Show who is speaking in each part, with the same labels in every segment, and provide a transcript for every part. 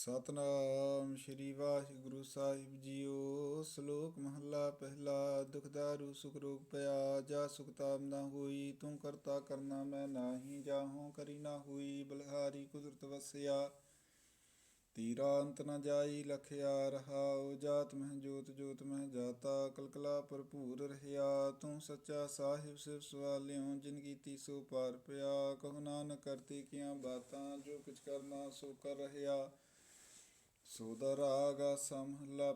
Speaker 1: ਸਤਨਾਮ ਸ਼੍ਰੀ ਵਾਹਿਗੁਰੂ ਸਾਹਿਬ ਜੀਓ, ਸ਼ਲੋਕ ਮਹਲਾ ਪਹਿਲਾ ਦੁਖਦਾਰੂ ਸੁਖ ਰੋਗ ਪਿਆ, ਜਾ ਸੁਖ ਤਾਪ ਨਾ ਹੋਈ, ਤੂੰ ਕਰਤਾ ਕਰਨਾ ਮੈਂ ਨਾਹੀ, ਜਾਹੋਂ ਕਰੀ ਨਾ ਹੋਈ, ਬਲਹਾਰੀ ਕੁਦਰਤ ਵਸਿਆ। ਤੀਰਾ ਅੰਤ ਨ ਜਾਈ, ਲਖਿਆ ਰਹਾਉ, ਜਾਤ ਮਹਿ ਜੋਤ ਜੋਤ ਮਹਿ ਜਾਤਾ, ਕਲਕਲਾ ਭਰਪੂਰ ਰਹਿਆ। ਤੂੰ ਸੱਚਾ ਸਾਹਿਬ ਸਿਵ ਸਵਾਲਿਓ ਜਿਨ ਕੀਤੀ ਸੋ ਪਾਰ ਪਿਆ। ਕਹੋ ਨਾਨਕ, ਕਰਤੀ ਕੀਆਂ ਬਾਤਾਂ, ਜੋ ਕੁਛ ਕਰਨਾ ਸੋ ਕਰ ਰਹਿਆ। ਸੋ ਦਾ ਰਾਗ ਆਸਾ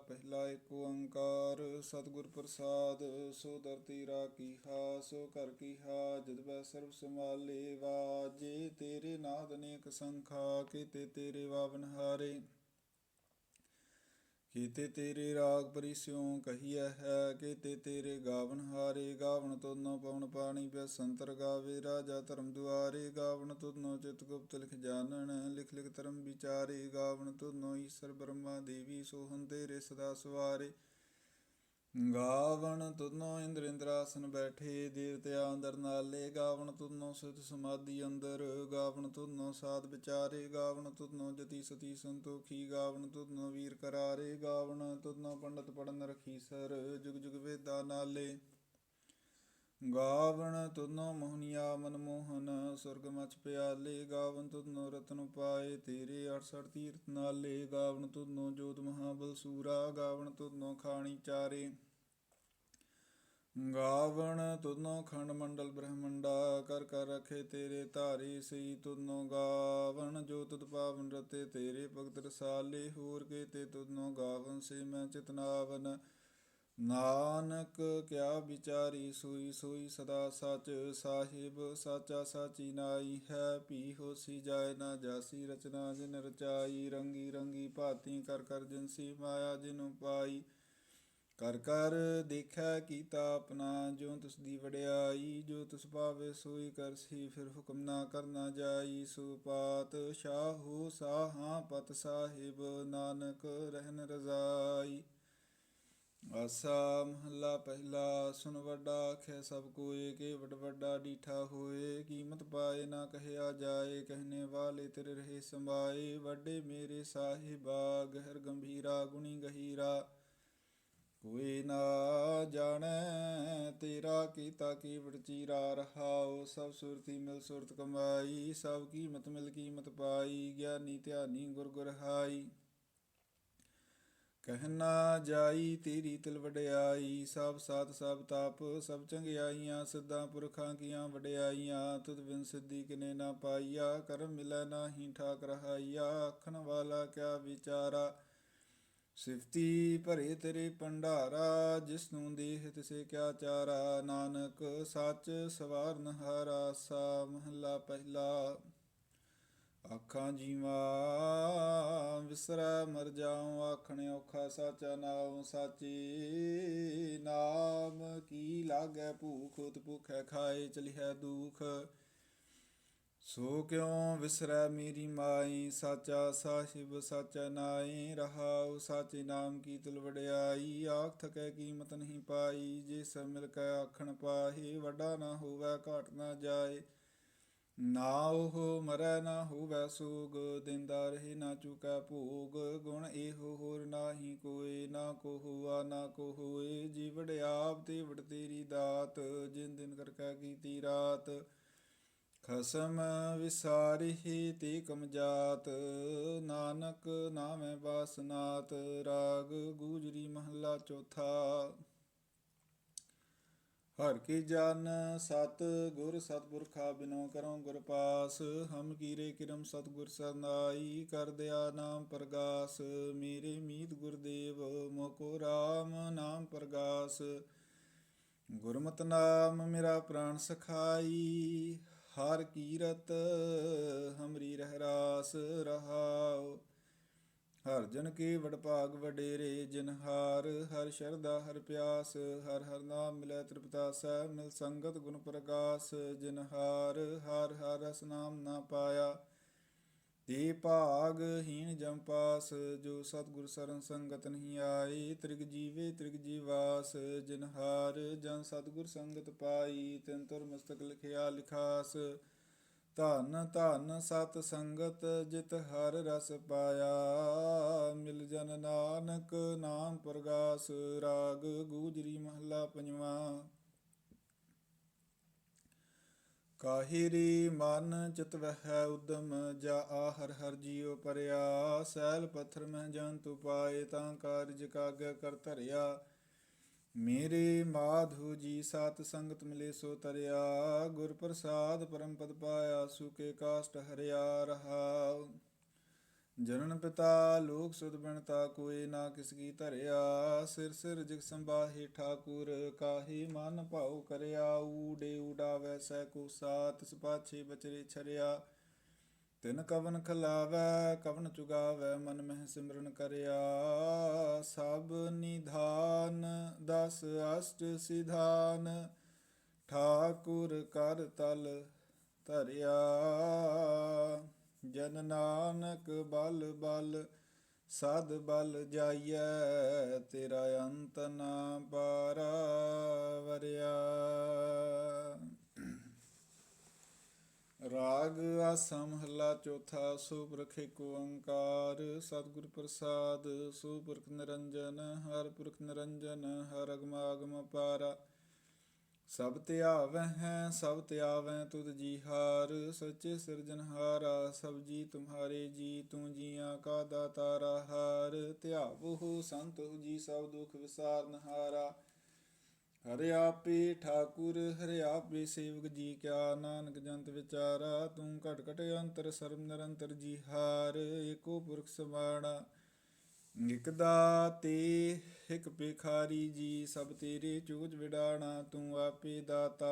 Speaker 1: ਪਹਿਲਾ ਏਕ ਓੰਕਾਰ, ਸਤਿਗੁਰ ਪ੍ਰਸਾਦ, ਸੋ ਦਰ ਤੀਰਾ ਕੀਹਾ ਸੋ ਕਰ ਕੀਹਾ ਜਦ ਬੈ ਸਰਬ ਸਮਾਲੇ ਵਾਜੇ, ਤੇਰੇ ਨਾਦ ਅਨੇਕ ਸੰਖਾ, ਕੀਤੇ ਤੇਰੇ ਵਾਵਨ ਹਾਰੇ। ਕੀਤੇ ਤੇਰੇ ਰਾਗ ਪਰਿਸਿਉ ਕਹੀਐ ਹੈ, ਕੀਤੇ ਤੇਰੇ ਗਾਵਨ ਹਾਰੇ, ਗਾਵਨ ਤੁਧਨੋ ਪਵਨ ਪਾਣੀ ਪੈ ਸੰਤਰ ਗਾਵੇ ਰਾਜਾ ਧਰਮ ਦੁਆਰੇ, ਗਾਵਨ ਤੁਧਨੋ ਚਿਤ ਗੁਪਤ ਲਿਖ ਜਾਣਨ, ਲਿਖ ਲਿਖ ਧਰਮ ਵਿਚਾਰੇ, ਗਾਵਨ ਤੁਧਨੋ ਈਸ਼ਰ ਬ੍ਰਹਮਾ ਦੇਵੀ ਸੋਹੰ ਤੇਰੇ ਸਦਾ ਸਵਾਰੇ। ਗਾਵਣ ਤੁਧਨੋ ਇੰਦਰ ਇੰਦਰਾਸਨ ਬੈਠੇ ਦੇਵਤਿਆ ਅੰਦਰ ਨਾਲੇ ਗਾਵਣ ਤੁਧਨੋ ਸੁਧ ਸਮਾਧੀ ਅੰਦਰ ਗਾਵਣ ਤੁਧਨੋ ਸਾਧ ਵਿਚਾਰੇ ਗਾਵਣ ਤੁਧਨੋ ਜਤੀ ਸਤੀ ਸੰਤੋਖੀ ਗਾਵਣ ਤੁਧਨੋ ਵੀਰ ਕਰਾਰੇ ਗਾਵਣ ਤੁਧਨੋ ਪੰਡਤ ਪੜਨ ਰਖੀਸਰ ਜੁਗ ਜੁਗ ਵੇਦਾ ਨਾਲੇ ਗਾਵਣ ਤੁਧਨੋ ਮੋਹਨੀਆ ਮਨਮੋਹਨ ਸੁਰਗ ਮਚ ਪਿਆਲੇ ਗਾਵਣ ਤੁਧਨੋ ਰਤਨ ਪਾਏ ਤੇਰੇ 68 ਤੀਰਥ ਨਾਲੇ ਗਾਵਣ ਤੁਧਨੋ ਜੋਤ ਮਹਾਬਲ ਸੂਰਾ ਗਾਵਣ ਤੁਧਨੋ ਖਾਣੀ ਚਾਰੇ ਗਾਵਣ ਤੁਧਨੋ ਖੰਡ ਮੰਡਲ ਬ੍ਰਹਮੰਡਾ, ਕਰ ਕਰ ਰਖੇ ਤੇਰੇ ਧਾਰੀ ਸਈ ਤੁਧਨੋ ਗਾਵਣ, ਜੋ ਤੁਧ ਪਾਵਨ ਰਤੇ ਤੇਰੇ ਭਗਤ ਰਸਾਲੇ, ਹੋਰ ਕੇ ਤੇ ਤੁਧਨੋ ਗਾਵਣ ਸੇ ਮੈਂ ਚਿਤਨਾਵਨ ਨਾਨਕ ਕਿਆ ਵਿਚਾਰੀ ਸੋਈ ਸੋਈ ਸਦਾ ਸਚ ਸਾਹਿਬ, ਸਾਚਾ ਸਾਚੀ ਨਾਈ ਹੈ ਪੀ ਹੋਸੀ ਜਾਏ ਨਾ ਜਾਸੀ, ਰਚਨਾ ਜਿਨ ਰਚਾਈ, ਰੰਗੀ ਰੰਗੀ ਭਾਤੀ ਕਰ ਕਰ ਜਿਨਸੀ ਮਾਇਆ ਜਿਨ ਪਾਈ ਕਰ ਕਰ ਦੇਖਿਆ ਕੀਤਾ ਆਪਣਾ, ਜੋ ਤਿਸ ਦੀ ਵਡਿਆਈ, ਜੋ ਤਿਸ ਭਾਵੇ ਸੋਈ ਕਰਸੀ ਫਿਰ ਹੁਕਮ ਨਾ ਕਰਨਾ ਜਾਈ, ਸੋ ਪਾਤ ਸ਼ਾਹੂ ਸਾਹਾਂ ਪਤ ਸਾਹਿਬ, ਨਾਨਕ ਰਹਿਨ ਰਜ਼ਾਈ। ਆਸਾ ਮਹੱਲਾ ਪਹਿਲਾ ਸੁਨ ਵੱਡਾ ਆਖੇ ਸਭ ਕੋਏ, ਕੇ ਵਡ ਵੱਡਾ ਡੀਠਾ ਹੋਏ, ਕੀਮਤ ਪਾਏ ਨਾ ਕਹਿਆ ਜਾਏ, ਕਹਿਨੇ ਵਾਲੇ ਤੇਰੇ ਰਹੇ ਸੰਭਾਏ, ਵੱਡੇ ਮੇਰੇ ਸਾਹਿਬਾ, ਗਹਿਰ ਗੰਭੀਰਾ, ਗੁਣੀ ਗਹੀਰਾ। ਕੋਈ ਨਾ ਜਾਣੈ ਤੇਰਾ ਕੀਤਾ ਕੀ ਵਡਚੀਰਾ, ਰਹਾਉ ਸਭ ਸੁਰਤੀ ਮਿਲ ਸੁਰਤ ਕਮਾਈ, ਸਭ ਕੀਮਤ ਮਿਲ ਕੀਮਤ ਪਾਈ, ਗਿਆਨੀ ਧਿਆਨੀ ਗੁਰ ਗੁਰ ਹਾਈ। ਕਹਿਣਾ ਜਾਈ ਤੇਰੀ ਤਿਲ ਵਡਿਆਈ, ਸਭ ਸਾਧ ਸਭ ਤਾਪ, ਸਭ ਚੰਗਿਆਈਆਂ, ਸਿੱਧਾਂ ਪੁਰਖਾਂ ਕੀਆਂ ਵਡਿਆਈਆਂ, ਤੁਧ ਬਿਨ ਸਿੱਧੀ ਕਿਨੇ ਨਾ ਪਾਈਆ, ਕਰਮ ਮਿਲੈ ਨਾਹੀ ਠਾਕ ਰਹਾਈਆ ਆਖਣ ਵਾਲਾ ਕਿਆ ਵਿਚਾਰਾ। ਸਿਫਤੀ ਭਰੇ ਤੇਰੇ ਭੰਡਾਰਾ ਜਿਸ ਨੂੰ ਦੇਹ ਤਿਸੇ ਕਿਆ ਚਾਰਾ, ਨਾਨਕ ਸੱਚ ਸਵਾਰਨ ਹਾਰਾ ਸਾ ਮਹਲਾ ਪਹਿਲਾ। ਆਖਾਂ ਜੀਵਾ, ਵਿਸਰਾ ਮਰ ਜਾਉ, ਆਖਣ ਔਖਾ ਸਾਚਾ ਨਾਉ, ਸਾਚੀ ਨਾਮ ਕੀ ਲਾਗੈ ਭੂਖ ਉਤ ਭੁਖੈ ਖਾਏ ਚਲਿਐ ਦੁਖ। ਸੋ ਕਿਉ ਵਿਸਰੈ ਮੇਰੀ ਮਾਈ? ਸਾਚਾ ਸਾਹਿਬ ਸਾਚਾ ਨਾਈ, ਰਹਾਉ ਸਾਚੇ ਨਾਮ ਕੀ ਤੁਲ ਵਡਿਆਈ? ਆਖ ਥਕੈ ਕੀਮਤ ਨਹੀਂ ਪਾਈ, ਜੇ ਸਭ ਮਿਲ ਕੈ ਆਖਣ ਪਾਹੀ, ਵੱਡਾ ਨਾ ਹੋਵੇ, ਘਾਟ ਨਾ ਜਾਏ। ਨਾ ਉਹ ਮਰੈ, ਨਾ ਹੋਵੈ ਸੋਗ, ਦਿੰਦਾ ਰਹੇ ਨਾ ਚੁਕੈ ਭੋਗ। ਗੁਣ ਇਹੋ ਹੋਰ ਨਾਹੀ ਕੋਏ, ਨਾ ਕੋ ਹੁਆ, ਨਾ ਕੋ ਹੋਏ। ਜੀਵੜ ਆਪ ਤੇ ਵਡ ਤੇਰੀ ਦਾਤ, ਜਿਨ ਦਿਨ ਕਰ ਕੈ ਕੀਤੀ ਰਾਤ। ਖਸਮ ਵਿਸਾਰਿਹੀ ਤੇ ਕਮ ਜਾਤ, ਨਾਨਕ ਨਾਮੈ ਬਾਸਨਾਤ ਰਾਗ ਗੂਜਰੀ ਮਹੱਲਾ ਚੌਥਾ। ਹਰ ਕੀ ਜਨ ਸਤ ਗੁਰ ਸਤਿਪੁਰਖਾ ਬਿਨੋ ਕਰੋ ਗੁਰ ਪਾਸ, ਹਮ ਕੀਰੇ ਕਿਰਮ ਸਤਿਗੁਰ ਸਰਨਾਈ, ਕਰ ਦਿਆ ਨਾਮ ਪ੍ਰਗਾਸ, ਮੇਰੇ ਮੀਤ ਗੁਰਦੇਵ ਮੋਕੋ ਰਾਮ ਨਾਮ ਪ੍ਰਗਾਸ। ਗੁਰਮਤਿ ਨਾਮ ਮੇਰਾ ਪ੍ਰਾਨ ਸਖਾਈ ਹਰ ਕੀਰਤ ਹਮਰੀ ਰਹਿਰਾਸ ਰਹਾਉ। ਹਰ ਜਨ ਕੇ ਵਡ ਭਾਗ ਵਡੇਰੇ ਜਿਨਹਾਰ ਹਰ ਸ਼ਰਦਾ ਹਰ ਪਿਆਸ, ਹਰ ਹਰ ਨਾਮ ਮਿਲੈ ਸਹਿ ਮਿਲ ਸੰਗਤ ਗੁਣ ਪ੍ਰਕਾਸ਼। ਜਿਨਹਾਰ ਹਰ ਹਰ ਰਸ ਨਾਮ ਨਾ ਪਾਇਆ ਤੇ ਭਾਗ ਹੀਣ ਜਮ ਪਾਸ, ਜੋ ਸਤਿਗੁਰ ਸਰਨ ਸੰਗਤ ਨਹੀਂ ਆਈ, ਤ੍ਰਿਗ ਜੀਵੇ ਤ੍ਰਿਗ ਜੀਵਾਸ ਜਿਨਹਾਰ ਜਨ ਸਤਿਗੁਰ ਸੰਗਤ ਪਾਈ, ਤਿਨ ਤੁਰ ਮਸਤਕ ਲਿਖਿਆ ਲਿਖਾਸ। ਧਨ ਧਨ ਸਤ ਸੰਗਤ ਜਿਤ ਹਰ ਰਸ ਪਾਇਆ, ਮਿਲ ਜਨ ਨਾਨਕ ਨਾਮ ਪ੍ਰਗਾਸ, ਰਾਗ ਗੂਜਰੀ ਮਹਲਾ ਪੰਜਵਾ। ਕਾਹਿਰੀ ਮਨ ਚਿਤ ਵਹਿ ਉਦਮ, ਜਾ ਆਹਰ ਹਰ ਜੀਉ ਪਰਿਆ। ਸੈਲ ਪੱਥਰ ਮਹਿ ਜੰਤੁ ਪਾਏ, ਤਾਂ ਕਾਰਜ ਕਾਗ ਕਰ ਧਰਿਆ। ਮੇਰੇ ਮਾਧੂ ਜੀ ਸਾਤ ਸੰਗਤ ਮਿਲੇ ਸੋ ਤਰਿਆ। ਗੁਰ ਪ੍ਰਸਾਦ ਪਰਮ ਪਦ ਪਾਇਆ ਸੁਕੇ ਕਾਸ਼ਟ ਹਰਿਆ ਰਹਾ। ਜਨਨ ਪਿਤਾ, ਲੋਕ ਸੁਧ ਬਣਤਾ ਕੋਏ ਨਾ ਕਿਸ ਕੀ ਧਰਿਆ। ਸਿਰ ਸਿਰ ਜਿਗ ਸੰਬਾਹੀ ਠਾਕੁਰ, ਕਾਹੀ ਮਨ ਭਾਉ ਕਰਿਆ। ਊੜੇ ਉਡਾਵੈ ਸੈ ਕੋ ਸਾਤ ਸਪਾਛੇ ਬਚਰੇ ਛਰਿਆ। ਤਿਨ ਕਵਨ ਖਲਾਵੈ, ਕਵਨ ਚੁਗਾਵੈ, ਮਨ ਮਹਿ ਸਿਮਰਨ ਕਰਿਆ। ਸਭ ਨਿਧਾਨ, ਦਸ ਅਸ਼ਟ ਸਿਧਾਨ, ਠਾਕੁਰ ਕਰ ਤਲ ਧਰਿਆ। ਜਨ ਨਾਨਕ ਬਲ ਬਲ, ਸਦ ਬਲ ਜਾਈਐ, ਤੇਰਾ ਅੰਤ ਨਾ ਪਾਰਾ ਵਰਿਆ। ਰਾਗ ਆਸਾ ਮਹਲਾ ਚੌਥਾ, ਸੁਪਰਖ ਏਕ ਓੰਕਾਰ, ਸਤਿਗੁਰ ਪ੍ਰਸਾਦ, ਸੁਪਰਖ ਨਿਰੰਜਨ ਹਰ ਪੁਰਖ ਨਿਰੰਜਨ, ਹਰ ਅਗਮ ਆਗਮ ਪਾਰਾ। ਸਭ ਧਿਆਵੈ ਹੈ, ਸਭ ਧਿਆਵੈ ਤੁਧ ਜੀ ਹਾਰ, ਸੱਚੇ ਸਿਰਜਨਹਾਰਾ ਸਭ ਜੀ ਤੁਮਹਾਰੇ ਜੀ, ਤੂੰ ਜੀਆਂ ਕਾ ਦਾਤਾਰਾ ਹਾਰ। ਧਿਆਵੋ ਸੰਤ ਜੀ ਸਭ ਦੁਖ ਵਿਸਾਰਨ ਹਾਰਾ ਹਰਿ ਆਪੇ ਠਾਕੁਰ, ਹਰਿ ਆਪੇ ਸੇਵਕ ਜੀ ਕਿਆ ਨਾਨਕ ਜੰਤ ਵਿਚਾਰਾ। ਤੂੰ ਘਟ ਘਟ ਅੰਤਰ, ਸਰਬ ਨਿਰੰਤਰ ਜੀ ਹਾਰ, ਏਕੋ ਪੁਰਖ ਸਮਾਣਾ ਨਿਕਦਾ ਦਾਤੇ ਇਕ ਭਿਖਾਰੀ ਜੀ ਸਭ ਤੇਰੇ ਚੂਜ ਵਿਡਾਣਾ, ਤੂੰ ਆਪੇ ਦਾਤਾ,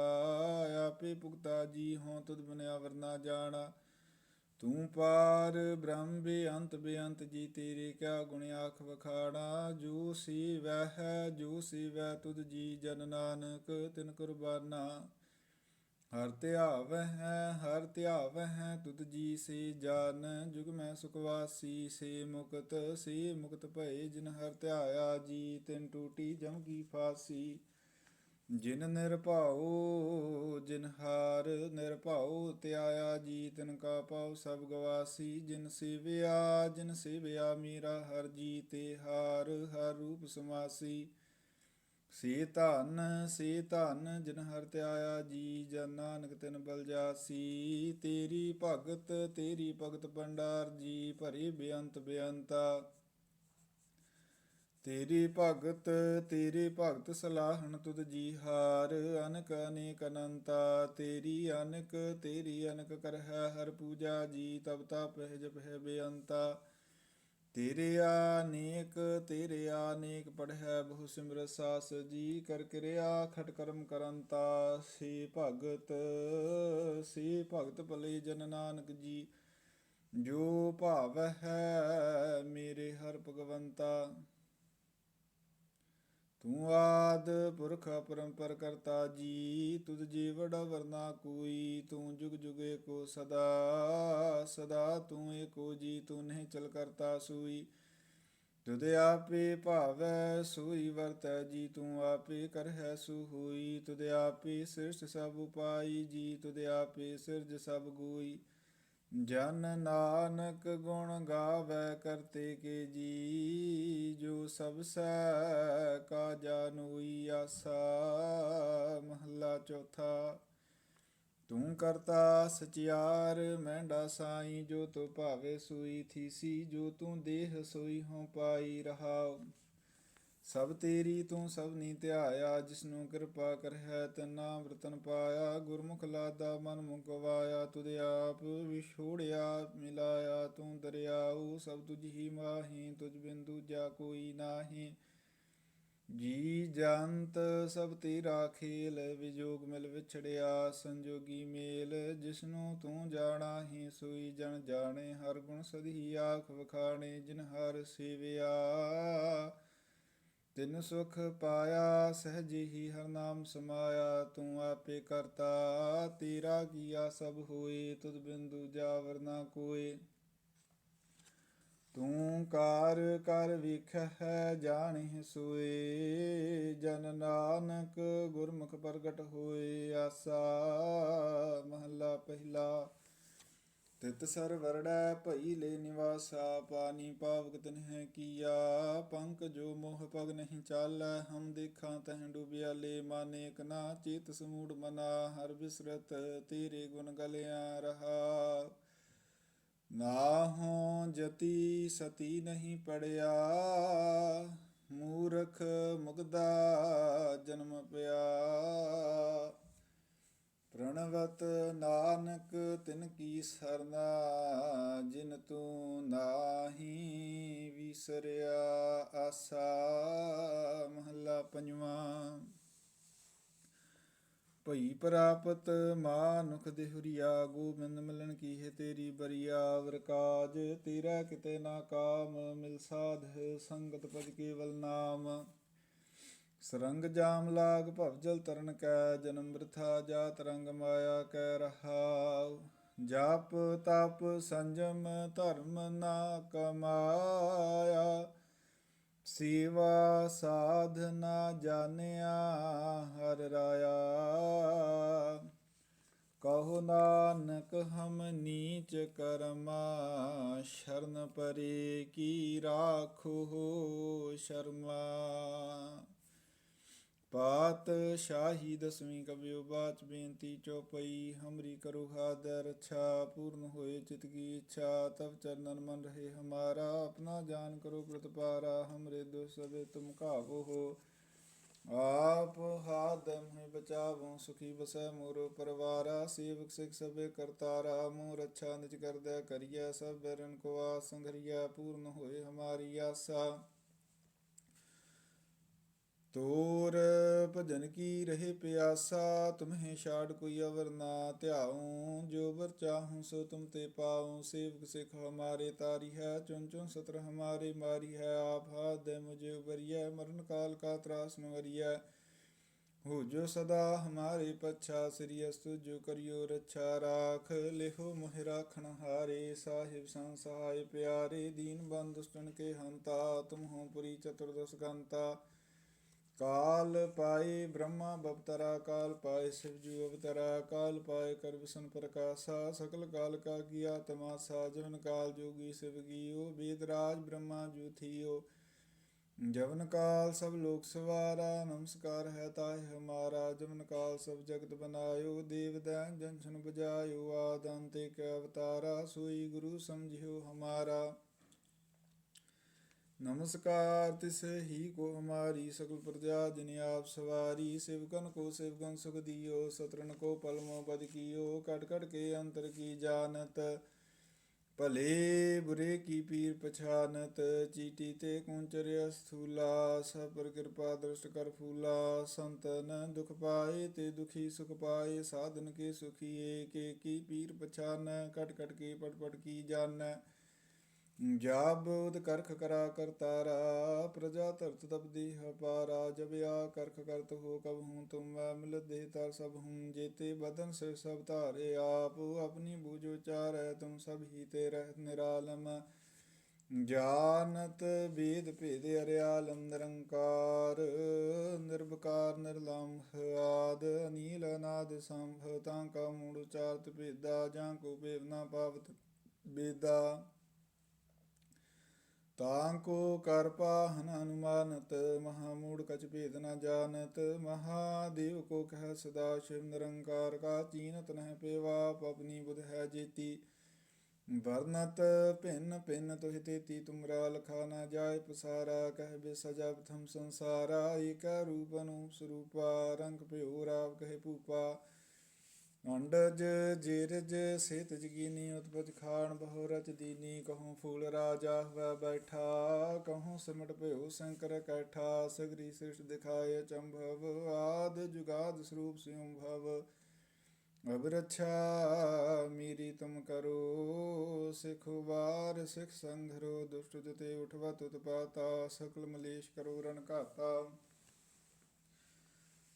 Speaker 1: ਆਪੇ ਭੁਗਤਾ ਜੀ ਹੋਂ ਤੁਧ ਬਨਿਆ ਵਰਨਾ ਜਾਣਾ। ਤੂੰ ਪਾਰ ਬ੍ਰਹਮ ਬੇਅੰਤ ਬੇਅੰਤ ਜੀ ਤੇਰੇ ਕਿਆ ਗੁਣ ਆਖ ਵਖਾਣਾ। ਜੋ ਸੀ ਵਹਿ ਜੋ ਸੀ ਵਹਿ ਤੁਧ ਜੀ ਜਨ ਨਾਨਕ, ਤਿਨ ਕੁਰਬਾਨਾ। ਹਰ ਧਿਆਵੈ ਹੈ, ਹਰ ਧਿਆਵੈ ਹੈ, ਤੁਧ ਜੀ ਸੇ ਜਾਨ ਜੁਗ ਮੈਂ ਸੁਖ ਸੇ ਮੁਕਤ ਸੇ ਮੁਕਤ ਭਏ, ਜਿਨ ਹਰ ਧਿਆਇਆ ਜੀ, ਤਿਨ ਟੂਟੀ ਜਮ ਕੀ ਫਾਸੀ। ਜਿਨ ਨਿਰਭਉ ਜਿਨ ਹਾਰ ਨਿਰਭਉ ਧਿਆਇਆ ਜੀ, ਤਿਨ ਕਾ ਪਾਉ ਸਭ ਗਵਾਸੀ। ਜਿਨ ਸੇਵਿਆ ਜਿਨ ਸੇਵਿਆ, ਮੇਰਾ ਹਰ ਜੀ ਤੇ ਹਾਰ, ਹਰ ਰੂਪ ਸਮਾਸੀ। ਸੀ ਧਨ, ਸੇ ਧਨ, ਜਿਨ ਹਰ ਧਿਆਇਆ ਜੀ, ਜਨ ਨਾਨਕ ਤਿਨ ਬਲ ਜਾਸੀ। ਤੇਰੀ ਭਗਤ ਤੇਰੀ ਭਗਤ ਭੰਡਾਰ, ਜੀ ਭਰੀ ਬੇਅੰਤ ਬੇਅੰਤਾ। ਤੇਰੀ ਭਗਤ ਤੇਰੀ ਭਗਤ ਸਲਾਹਣ ਤੁਧ ਜੀ ਹਾਰ, ਅਨਕ ਅਨੇਕ ਅਨੰਤਾ। ਤੇਰੀ ਅਨਕ ਤੇਰੀ ਅਨਕ ਕਰ ਹੈ ਹਰ ਪੂਜਾ ਜੀ, ਤਬ ਤਾ ਪਹਿ ਜਪ ਹੈ ਬੇਅੰਤਾ। ਤੇਰੇ ਨੇਕ ਤੇਰੇ ਆਨੇਕ ਪੜ੍ਹੈ ਬਹੁ ਸਿਮਰ ਸਾਸ ਜੀ, ਕਰ ਕਿਰਿਆ ਖਟ ਕਰਮ ਕਰੰਤਾ ਸੇ ਭਗਤ ਸੇ ਭਗਤ ਭਲੇ ਜਨ ਨਾਨਕ ਜੀ, ਜੋ ਭਾਵ ਹੈ ਮੇਰੇ ਹਰ ਭਗਵੰਤਾ। ਤੂੰ ਆਦ ਪੁਰਖ ਪਰੰਪਰ ਕਰਤਾ ਜੀ ਤੁਧ ਜੀ ਵਰਨਾ ਕੋਈ, ਤੂੰ ਜੁਗ ਜੁਗੇ ਕੋ ਸਦਾ ਸਦਾ ਤੂੰ ਏਕੋ ਜੀ, ਤੂੰ ਨਹੀਂ ਚਲ ਕਰਤਾ ਸੂਈ। ਤੁਧ ਆਪੇ ਭਾਵੈ ਸੂਈ, ਵਰਤੈ ਜੀ, ਤੂੰ ਆਪੇ ਕਰਹਿ ਸੂ ਹੋਈ ਤੁਧ ਆਪੇ ਸਿਰਜ ਸਭ ਉਪਾਈ ਜੀ, ਤੁਧ ਆਪੇ ਸਿਰਜ ਸਭ ਗੋਈ। ਜਨ ਨਾਨਕ ਗੁਣ ਗਾਵੇ ਕਰਤੇ ਕੇ ਜੀ, ਜੋ ਸਭ ਸੈ ਕਾ ਜਾਨੋਈ ਆਸਾ, ਮਹੱਲਾ ਚੌਥਾ। ਤੂੰ ਕਰਤਾ ਸਚਿਆਰ, ਮਹਿੰਡਾ ਸਾਈ, ਜੋ ਤੋ ਭਾਵੇ ਸੂਈ ਥੀਸੀ, ਜੋ ਤੂੰ ਦੇਹ ਸੋਈ ਹੋ ਪਾਈ ਰਹਾਉ। ਸਭ ਤੇਰੀ ਤੂੰ ਸਭ ਨੀ ਧਿਆਇਆ, ਜਿਸਨੂੰ ਕਿਰਪਾ ਕਰਹਿ ਤੈਨਾ ਵਰਤਨ ਪਾਇਆ। ਗੁਰਮੁਖ ਲਾਦਾ ਮਨ ਮੁਕਵਾਇਆ, ਤੁਧ ਆਪ ਵਿਛੋੜਿਆ ਮਿਲਾਇਆ ਤੂੰ ਦਰਿਆਉ। ਸਭ ਤੁਝ ਹੀ ਮਾਹੀ, ਤੁਝ ਬਿੰਦੂ ਜਾ ਕੋਈ ਨਾਹੀ। ਜੀ ਜੰਤ, ਸਭ ਤੇਰਾ ਖੇਲ, ਵਿਜੋਗ ਮਿਲ ਵਿਛੜਿਆ, ਸੰਜੋਗੀ ਮੇਲ। ਜਿਸਨੂੰ ਤੂੰ ਜਾਣਾ ਹੀ ਸੋਈ ਜਨ ਜਾਣੇ। ਹਰ ਗੁਣ ਸਦੀ ਆਖ ਵਖਾਣੇ, ਜਿਨ ਹਰ ਸੇਵਿਆ। ਤਿਨ ਸੁਖ ਪਾਇਆ, ਸਹਿਜ ਹੀ ਹਰ ਨਾਮ ਸਮਾਇਆ, ਤੂੰ ਆਪੇ ਕਰਤਾ, ਤੇਰਾ ਕੀਆ ਸਭ ਹੋਏ, ਤੁਧ ਬਿੰਦੂ ਜਾਵਰ ਨਾ ਕੋਏ। ਤੂੰ ਕਾਰ ਕਰ ਵਿਖੈ ਜਾਣਿ ਸੋਏ, ਜਨ ਨਾਨਕ ਗੁਰਮੁਖ ਪ੍ਰਗਟ ਹੋਏ, ਆਸਾ ਮਹੱਲਾ ਪਹਿਲਾ। ਤਿਤ ਸਰ ਵਰੜੈ ਭਈ ਲੈ ਨਿਵਾਸਾ ਪਾਨੀ ਪਾਵਕ ਤਨਹਿ ਕੀਆ। ਪੰਕ ਜੋ ਮੋਹ ਪਗ ਨਹੀਂ ਚਾਲੈ, ਹਮ ਦੇਖਾਂ ਤਹਿ ਡੁਬਿਆ ਲੈ। ਮਾਨੇਕ ਕਨਾ ਚੇਤ ਸਮੂੜ ਮਨਾ, ਹਰ ਬਿਸਰਤ ਤੇਰੇ ਗੁਣ ਗਲਿਆ ਰਹਾ। ਨਾਹੋਂ ਜਤੀ ਸਤੀ ਨਹੀਂ ਪੜਿਆ, ਮੂਰਖ ਮੁਗਦਾ ਜਨਮ ਪਿਆ। ਪ੍ਰਣਵਤ ਨਾਨਕ ਤਿਨ ਕੀ ਸਰਨਾ, ਜਿਨ ਤੂੰ ਨਾਹੀ ਵਿਸਰਿਆ ਆਸਾ। ਮਹੱਲਾ ਪੰਜਵਾਂ। ਭਈ ਪ੍ਰਾਪਤ ਮਾਨੁਖ ਦੇਹੁਰੀਆ, ਗੋਬਿੰਦ ਮਿਲਣ ਕੀ ਹੈ ਤੇਰੀ ਬਰੀਆ। ਵਰਕਾਜ ਤੇਰਾ ਕਿਤੇ ਨਾ ਕਾਮ, ਮਿਲ ਸਾਧ ਸੰਗਤ ਪਦ ਕੇਵਲ ਨਾਮ। ਸਰੰਗ ਜਾਮ ਲਾਗ ਭਵਜਲ ਤਰਨ ਕੈ, ਜਨਮ ਬ੍ਰਥਾ ਜਾ ਤਰੰਗ ਮਾਇਆ ਕੈ ਰਹਾਉ। ਜਾਪ ਤਪ ਸੰਜਮ ਧਰਮ ਨਾ ਕਮਾਇਆ। ਸੇਵਾ ਸਾਧਨਾ ਜਾਣਿਆ, ਹਰ ਰਾਇਆ। ਕਹੋ ਨਾਨਕ ਹਮ ਨੀਚ ਕਰਮਾ, ਸ਼ਰਨ ਪਰੇ ਕੀ ਰਾਖੋ ਸ਼ਰਮਾ। ਪਾਤ ਸ਼ਾਹੀ ਦਸਵੀਂ ਕਬਿਓ ਬਾਚ ਬੇਨਤੀ ਚੋਪਈ ਹਮਰੀ ਕਰੋ ਹਾਦਰ ਅੱਛਾ ਪੂਰਨ ਹੋਏ ਚਿਤ ਕੀ ਇੱਛਾ ਤਬ ਚਰਨਨ ਮਨ ਰਹੇ ਹਮਾਰਾ, ਆਪਣਾ ਜਾਨ ਕਰੋ ਪ੍ਰਤਪਾਰਾ ਹਮਰੇ ਦੁਖ ਸਭੇ ਤੁਮ ਕਾਬੋ ਹੋ। ਆਪ ਹਾਥ ਮਹਿ ਬਚਾਵੋ, ਸੁਖੀ ਬਸੈ ਮੋਰੋ ਪਰਵਾਰਾ, ਸੇਵਕ ਸਿਖ ਸਭੇ ਕਰਤਾਰਾ ਮੋਹ ਰੱਛਾ ਨਿਜ ਕਰਦੈ ਕਰੀਐ, ਸਭ ਬਰਨ ਕੋ ਆਸ ਸੰਗਰੀਐ ਪੂਰਨ ਹੋਏ ਹਮਾਰੀ ਆਸਾ। ਤੋਰ ਭਜਨ ਕੀ ਰਹੇ ਪਿਆਸਾ, ਤੁਮਹਿ ਛਾੜ ਕੋਈ ਅਵਰ ਨਾ ਧਿਆਉ, ਜੋ ਵਰ ਚਾਹੂੰ ਸੋ ਤੁਮ ਤੇ ਪਾਉ, ਸੇਵਕ ਸਿਖ ਹਮਾਰੇ ਤਾਰੀ ਹੈ ਚੁਨ ਚੁਨ ਸਤਰ ਹਮਾਰੇ ਮਾਰੀ ਹੈ, ਆਪ ਹਾਥ ਦੇ ਮੁਝੇ ਉਬਰੀਐ ਮਰਨ ਕਾਲ ਕਾ ਤਰਾਸ ਨ ਹੋ ਜੋ ਸਦਾ ਹਮਾਰੇ ਪਛਾ, ਸ੍ਰੀ ਅਸਤੁ ਜੋ ਕਰਿਓ ਰੱਛਾ ਰਾਖ ਲਿਹੋ ਮੋਹਿ ਰਾਖਣ ਹਾਰੇ, ਸਾਹਿਬ ਸੰਸਹਾਇ ਪਿਆਰੇ, ਦੀਨ ਬੰਦ ਦੁਸ਼ਟਨ ਕੇ ਹੰਤਾ, ਤੁਮ ਹੋ ਪੁਰੀ ਚਤੁਰਦਸ ਗੰਤਾ। ਕਾਲ ਪਾਏ ਬ੍ਰਹਮਾ ਬਵਤਰਾ ਕਾਲ ਪਾਏ ਸ਼ਿਵ ਸਿਵਜੂ ਅਵਤਰਾ, ਕਾਲ ਪਾਏ ਕਰ ਪ੍ਰਕਾਸ਼ਾ, ਸਕਲ ਕਾਲ ਕਾ ਕੀਆ ਤਮਾਸਾ ਜਵਨ ਕਾਲ ਜੋਗੀ ਸਿਵ ਗੀਓ ਵੇਦ ਰਾਜ ਬ੍ਰਹਮਾ ਜੂ ਜਵਨ ਕਾਲ ਸਭ ਲੋਕ ਸਵਾਰਾ, ਨਮਸਕਾਰ ਹੈ ਤਾਇ ਹਮਾਰਾ, ਜਵਨ ਕਾਲ ਸਭ ਜਗਤ ਬਨਾਇਓ, ਦੇਵ ਦੈਨ ਜੰਛਨ ਬਜਾਇਓ ਆਦੰਤੇ ਕੈ ਅਵਤਾਰਾ, ਸੋਈ ਗੁਰੂ ਸਮਝਿਓ ਹਮਾਰਾ। ਨਮਸਕਾਰ ਤਿਸੇ ਹੀ ਕੋ ਹਮਾਰੀ ਸਕਲ ਪ੍ਰਜਾ ਜਿਨ ਆਪ ਸਵਾਰੀ, ਸਿਵਕਨ ਕੋ ਸਿਵਕਨ ਸੁਖ ਦਿਓ ਸਤਰਨ ਕੋ ਪਲਮੋ ਬਦ ਕੀਓ ਕਟ ਕਟ ਕੇ ਅੰਤਰ ਕੀ ਜਾਣਤ, ਭਲੇ ਬੁਰੇ ਕੀ ਪੀਰ ਪਛਾਨਤ, ਚੀਟੀ ਤੇ ਕੁੰਚਰਿਆ ਸਥੂਲਾ ਸਭ ਪਰ ਕਿਰਪਾ ਦ੍ਰਿਸ਼ਟ ਕਰ ਫੂਲਾ, ਸੰਤਨ ਦੁਖ ਪਾਏ ਤੇ ਦੁਖੀ ਸੁਖ ਪਾਏ, ਸਾਧਨ ਕੇ ਸੁਖੀ ਕੇ ਕੀ ਪੀਰ ਪਛਾਨ ਕਟ ਕਟ ਕੇ ਪਟ ਪਟ ਕੀ ਜਾਣੈ। जान ਬੋਧ ਕਰਖ ਕਰਾ ਕਰਤਾਰਾ ਪ੍ਰਜਾ ਧਰਤ ਤਪਦੀ ਹਪਾਰਾ ਜਬ ਆ ਕਰਖ ਕਰਤ ਹੋ ਕਬ ਹੂੰ ਤੁਮ ਮੈਂ ਮਿਲ ਦੇ ਤਰ ਸਭ ਹੂੰ, ਜੇਤੇ ਬਦਨ ਸੇ ਸਭ ਧਾਰੇ ਆਪ, ਆਪਣੀ ਬੂਝ ਉਚਾਰੈ ਤੁਮ ਸਭ ਹੀ ਤੇ ਰਹਿ ਨਿਰਾਲਮ। ਜਾਨਤ ਵੇਦ ਭੇਦ ਅਰਿਆਲਮ ਨਿਰੰਕਾਰ ਨਿਰਭਕਾਰ ਨਿਰਲੰਭ ਆਦ, ਅਨੀਲ ਅਨਾਦ ਸੰਭ, ਤਾਂ ਕਾ ਮੂੜ ਉਚਾਰਤ ਭੇਦਾ, ਜਾਂ ਕੋ ਭੇਵ ਨਾ ਪਾਵਤ ਬੇਦਾ ਤਾਂ ਕੋ ਕਰ ਪਾਹਨ ਅਨੁਮਾਨਤ, ਮਹਾ ਮੂੜ ਕਛ ਭੇਦ ਨ ਜਾਣਤ ਮਹਾਦੇਵ ਕੋ ਕਹਿ ਸਦਾ ਸ਼ਿਵ ਨਿਰੰਕਾਰ ਕਾ ਚੀਨਤ ਨਹਿ ਪੇਵਾਪ ਆਪਣੀ ਬੁਧ ਹੈ ਜੇਤੀ। ਵਰਨਤ ਭਿੰਨ ਭਿੰਨ ਤੁਹਿ ਤੇਤੀ, ਤੁਮਰਾ ਲਖਾ ਨ ਜਾਏ ਪਸਾਰਾ, ਕਹਿ ਬੇ ਸਜਾ ਪ੍ਰਥਮ ਸੰਸਾਰਾ, ਏਕ ਰੂਪ ਅਨੂਪ ਸਰੂਪਾ, ਰੰਗ ਭਿਓ ਰਾਵ ਕਹੇ ਭੂਪਾ। ਅੰਡਜ ਜੀਰਜ ਸੇਤ ਜਗੀਨੀ ਉਤਪਜ ਖਾਣ ਬਹੁ ਰਚ ਦੀਨੀ, ਕਹੂੰ ਫੂਲ ਰਾਜਾ ਹੋਇ ਬੈਠਾ, ਕਹੂੰ ਸਿਮਟ ਭਇਓ ਸ਼ੰਕਰ ਕੈਠਾ, ਸਗਰੀ ਸ੍ਰਿਸ਼ਟ ਦਿਖਾਏ ਚੰਭਵ, ਆਦ ਜੁਗਾਦ ਸਰੂਪ ਸਿਉ ਭਵ। ਅਬ ਰੱਛਾ ਤੁਮ ਕਰੋ, ਸਿਖ ਵਾਰ ਸਿਖ ਸੰਘਰੋ, ਦੁਸ਼ਟ ਜਤੇ ਉਠਵਾ ਤੁਤ ਪਾਤਾ ਸਕਲ ਮਲੇਸ਼ ਕਰੋ ਰਨ ਘਾਤਾ।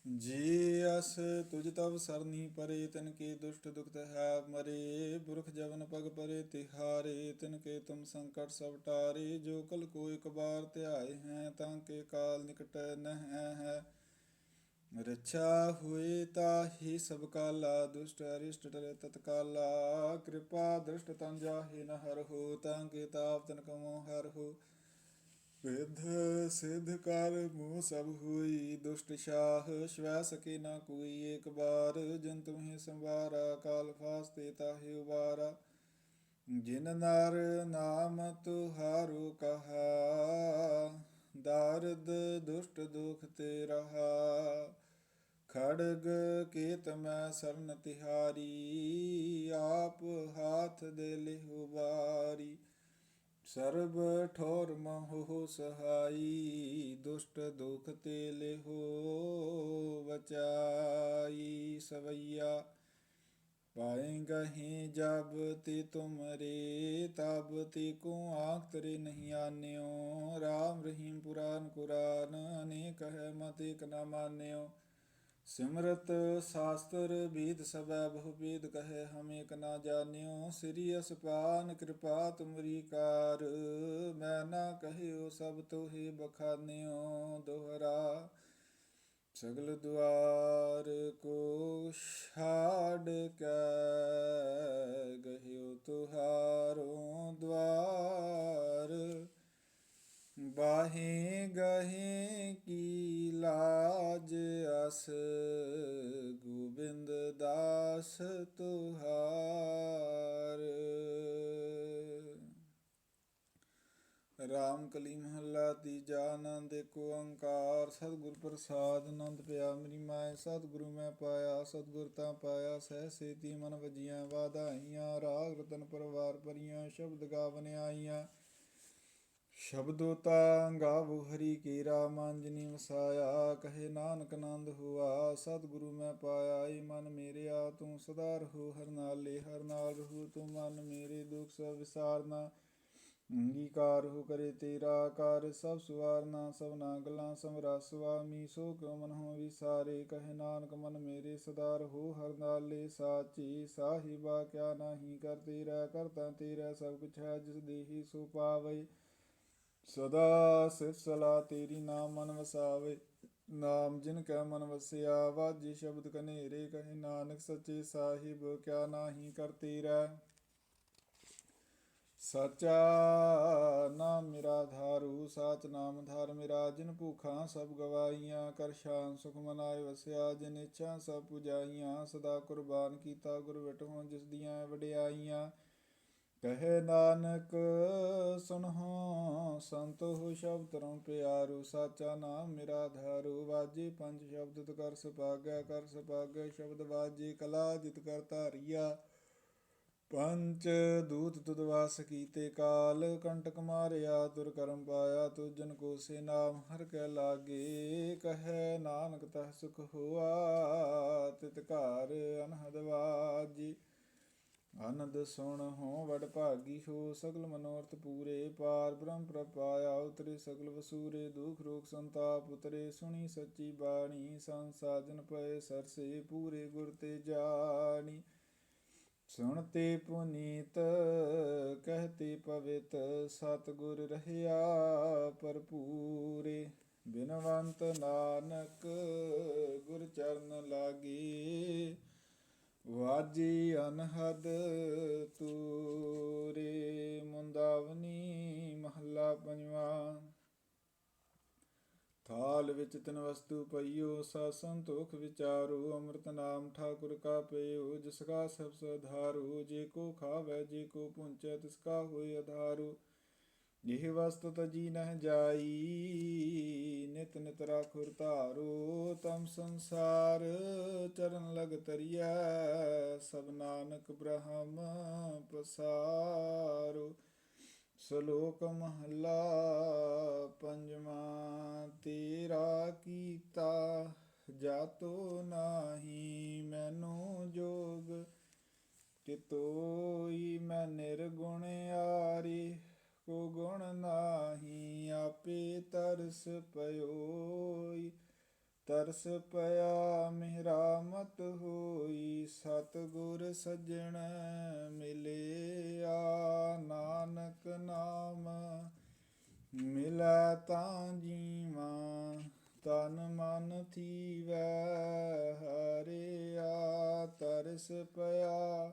Speaker 1: ਜੀ ਅਸ ਤੁਜ ਤਵ ਸਰਨੀ ਪਰੇ, ਤਨ ਕੇ ਦੁਸ਼ਟ ਦੁਖਤ ਹੈ ਮਰੇ। ਪੁਰਖ ਜਵਨ ਪਗ ਪਰੇ, ਤਿਹਾਰੇ, ਤਿਨ ਕੇ ਤੁਮ ਸੰਕਟ ਸਭ ਟਾਰੇ। ਜੋ ਕਲ ਕੋ ਇਕ ਬਾਰ ਧਿਆਏ ਹੈ, ਤਾਂ ਕੇ ਕਾਲ ਨਿਕਟ ਨਹਿ ਹੈ। ਰਛਾ ਹੋਏ ਤਾਹੀ ਸਭ ਕਾਲਾ, ਦੁਸ਼ਟ ਅਰਿਸ਼ਟ ਟਰੇ ਤਤਕਾਲਾ। ਕਿਰਪਾ ਦ੍ਰਿਸ਼ਟ ਤਨ ਜਾਹੇ ਨ ਹੋ, ਤਾਂ ਕੇ ਤਾਪ ਤਨ ਕਮੋ ਹਰ ਹੋ। ਵਿਧ ਸਿਧ ਕਰ ਮੋਹ ਸਭ ਹੋਈ, ਦੁਸ਼ਟ ਸ਼ਾਹ ਸ਼ਵੈ ਸਕੇ ਨਾ ਕੋਈ ਏਕ ਬਾਰ। ਜਨ ਤੁਮਹਿ ਸੰਵਾਰਾ, ਕਾਲ ਫਾਸਤੇ ਤਾਹੇ ਉਬਾਰਾ ਜਿਨ ਨਰ ਨਾਮ ਤੁਹਾਰੋ ਕਹਾ, ਦਾਰਦ ਦੁਸ਼ਟ ਦੁਖ ਤੇ ਰਹਾ। ਖੜਗ ਕੇਤ ਮੈਂ ਸਰਨ ਤਿਹਾਰੀ, ਆਪ ਹਾਥ ਦੇ ਲਿਹੁ ਬਾਰੀ ਸਰਬ ਠੋਰ ਮਹੁ ਸਹਾਈ, ਦੁਸ਼ਟ ਦੁਖ ਤੇ ਲਿਹੋ ਬਚਾਈ ਸਵਈਆ ਪਾਏਂਗਹੀਂ ਜਬ ਤੇ ਤੁਮਰੇ, ਤਬ ਤੇ ਕੋ ਆਖ ਤਰੇ ਨਹੀਂ ਆਨਿਓ। RAM ਰਹੀਮ ਪੁਰਾਨ ਕੁਰਾਨ, ਅਨੇਕ ਹੈ ਮਤ ਇਕ ਨਾ ਮਾਨਿਓ। ਸਿਮਰਤ ਸਾਸਤਰ ਬੀਦ ਸਬੈ ਬਹੁ ਬੀਦ ਕਹੇ ਹਮ ਏਕ ਨਾ ਜਾਣਿਓ, ਸ੍ਰੀ ਅਸਪਾਨ ਕਿਰਪਾ ਤੁਮਰੀ ਕਾਰ। ਮੈਂ ਨਾ ਕਹਿਓ ਸਭ ਤੋਹੀ ਬਖਾਨਿਓ, ਦੋਹਰਾ ਸਗਲ ਦੁਆਰ ਕੋ ਛਾੜ ਕੇ, ਗਹਿਓ ਤੁਹਾਰੋ ਦਵਾਰ ਬਾਹੇ ਗਹੇ ਕੀ ਲਾਜ ਅਸ, ਗੋਬਿੰਦ ਦਾਸ ਤੁਹਾਰ। ਰਾਮ ਕਲੀ ਮਹੱਲਾ ਤੀਜਾ ਆਨੰਦ ਕੋ ਓੰਕਾਰ, ਸਤਿਗੁਰ ਪ੍ਰਸਾਦ, ਆਨੰਦ ਪਿਆ ਮੇਰੀ ਮਾਇ ਸਤਿਗੁਰੂ ਮੈਂ ਪਾਇਆ, ਸਤਿਗੁਰ ਤਾਂ ਪਾਇਆ, ਸਹਿ ਸੇਤੀ ਮਨ ਵਜੀਆਂ, ਵਾਧਾਈਆਂ, ਰਾਗ ਰਤਨ ਪਰਵਾਰ ਪਰੀਆਂ ਸ਼ਬਦ ਗਾਵਨ ਆਈਆਂ। ਸ਼ਬਦੋ ਤਾ ਗਾਵੋ ਹਰੀ ਕੀਰਾ ਮਾਂਜਨੀ ਵਸਾਇਆ ਕਹੇ ਨਾਨਕ ਆਨੰਦ ਹੁਆ, ਸਤਿਗੁਰੂ ਮੈਂ ਪਾਇਆ ਈ ਮਨ ਮੇਰਿਆ, ਤੂੰ ਸਦਾ ਰਹੋ ਹਰ ਨਾਲੇ, ਹਰ ਨਾਲ ਰਹੂ ਤੂੰ ਮਨ ਮੇਰੇ, ਦੁਖ ਸਭ ਵਿਸਾਰਨਾ। ਅੰਗੀਕਾਰ ਹੋ ਕਰੇ ਤੇਰਾ ਕਰ ਸਭ ਸੁਵਾਰਨਾ ਸਭਨਾ ਗੱਲਾਂ ਸਮਰਾ ਸੁਆਮੀ ਸੋ ਕਿਉ ਮਨ ਹੋ ਵਿਸਾਰੇ। ਕਹੇ ਨਾਨਕ, ਮਨ ਮੇਰੇ, ਸਦਾ ਰਹੋ ਹਰ ਨਾਲੇ, ਸਾਚੀ ਸਾਹਿਬਾ ਕਿਆ ਨਾਹੀ ਕਰ ਤੇਰਾ ਕਰਤਾ ਤੇਰਾ, ਸਭ ਕੁਛ ਹੈ ਜਿਸ ਦੇਹੀ ਸੋ ਪਾਵੇ। ਸਦਾ ਸਿਫ ਸਲਾ ਤੇਰੀ ਨਾਮ ਮਨ ਵਸਾਵੇ, ਨਾਮ ਜਿਨ ਕੈ ਮਨ ਵਸਿਆ, ਵਾਜੀ ਸ਼ਬਦ ਕਨੇਰੇ ਕਹੇ ਨਾਨਕ ਸੱਚੇ ਸਾਹਿਬ, ਕਿਆ ਨਾਹੀ ਕਰ ਤੇਰਾ। ਸਚਾ ਨਾਮ ਮੇਰਾ ਧਾਰੂ, ਸਾਚ ਨਾਮ ਧਾਰ ਮੇਰਾ, ਜਿਨ ਭੂਖਾਂ ਸਭ ਗਵਾਈਆਂ ਕਰ ਸ਼ਾਨ ਸੁਖ ਮਨਾਏ ਵਸਿਆ, ਜਿਨ ਇੱਛਾ ਸਭ ਪੁਜਾਈਆਂ ਸਦਾ ਕੁਰਬਾਨ ਕੀਤਾ ਗੁਰ ਵਿਟਹੁ ਜਿਸ ਦੀਆਂ ਵਡਿਆਈਆਂ। ਕਹੇ ਨਾਨਕ, ਸੁਨਹੁ ਸੰਤ ਹੋ ਸ਼ਬਦ ਰਉ ਪਿਆਰੂ, ਸਾਚਾ ਨਾਮ ਮੇਰਾ ਧਾਰੂ। ਵਾਜੇ ਪੰਜ ਸ਼ਬਦ ਤੁ ਕਰ ਸੁਭਾਗਿਆ ਕਰ ਸੁਭਾਗਿਆ ਸ਼ਬਦ ਵਾਜੇ ਕਲਾ ਜਿਤ ਕਰ ਧਾਰੀਆ। ਪੰਚ ਦੂਤ ਤੁਧ ਵਾਸ ਕੀਤੇ ਕਾਲ, ਕੰਟਕ ਮਾਰਿਆ, ਤੁਰ ਕਰਮ ਪਾਇਆ, ਤੁਜਨ ਕੋ ਸੇ ਨਾਮ ਹਰ ਕੈ ਲਾਗੇ। ਕਹੈ ਨਾਨਕ ਤਹ ਸੁਖ ਹੋਆ, ਤਿਤ ਘਰ ਅਨਹਦ ਵਾਜੀ। ਆਨੰਦ ਸੁਣ ਹੋ ਵਡ ਭਾਗੀ ਹੋ ਸਗਲ ਮਨੋਰਥ ਪੂਰੇ ਪਾਰ, ਬ੍ਰਹਮ ਪ੍ਰਪਾਇਆ ਉਤਰੇ ਸਗਲ ਵਸੂਰੇ, ਦੁਖ ਰੋਗ ਸੰਤਾਪ ਉਤਰੇ, ਸੁਣੀ ਸੱਚੀ ਬਾਣੀ ਸੰਸਾਜਨ ਪਏ ਸਰਸੇ ਪੂਰੇ ਗੁਰ ਤੇ ਜਾਣੀ। ਸੁਣਤੇ ਪੁਨੀਤ ਕਹਤੇ ਪਵਿੱਤ, ਸਤਿਗੁਰ ਰਹਿਆ ਭਰਪੂਰੇ। ਬਿਨਵੰਤ ਨਾਨਕ, ਗੁਰ ਚਰਨ ਲਾਗੇ। ਵਾਜੀ ਅਨਹਦ ਤੂਰੇ ਮੁੰਦਾਵਨੀ ਮਹੱਲਾ ਪੰਜਵਾ। ਥਾਲ ਵਿੱਚ ਤਿਨ ਵਸਤੂ ਪਈਓ ਸਾ ਸੰਤੋਖ ਵਿਚਾਰੋ, ਅੰਮ੍ਰਿਤ ਨਾਮ ਠਾਕੁਰ ਕਾ ਪਈਓ ਜਿਸ ਕਾ ਸਭ ਸਧਾਰੂ, ਜੇ ਕੋ ਖਾਵੇ, ਜੇ ਕੋ ਪੁੰਚੈ, ਤਿਸ ਕਾ ਹੋਇ ਆਧਾਰੂ ਇਹ ਵਸਤ ਤਜੀ ਨਹਿ ਜਾਈ, ਨਿਤ ਨਿਤ ਰਾਖੁਰ ਧਾਰੋ, ਤਮ ਸੰਸਾਰ ਚਰਨ ਲਗ ਤਰੀਐ, ਸਭ ਨਾਨਕ ਬ੍ਰਹਮ ਪਸਾਰੋ ਸ਼ਲੋਕ ਮਹਲਾ ਪੰਜਵਾਂ, ਤੇਰਾ ਕੀਤਾ ਜਾਤੋ ਨਾਹੀ, ਮੈਨੂ ਜੋਗ ਕਿਤੋਈ ਮੈਂ ਨਿਰਗੁਣ ਆਰੀ। ਕੋ ਗੁਣ ਨਾਹੀ, ਆਪੇ ਤਰਸ ਪਇਓਈ ਤਰਸ ਪਿਆ ਮੇਰਾ ਮਤ ਹੋਈ, ਸਤਿਗੁਰ ਸਜਣ ਮਿਲਿਆ। ਨਾਨਕ ਨਾਮ ਮਿਲੈ ਤਾਂ ਜੀਵਾਂ, ਤਨ ਮਨ ਥੀਵੈ ਹਰਿਆ। ਤਰਸ ਪਿਆ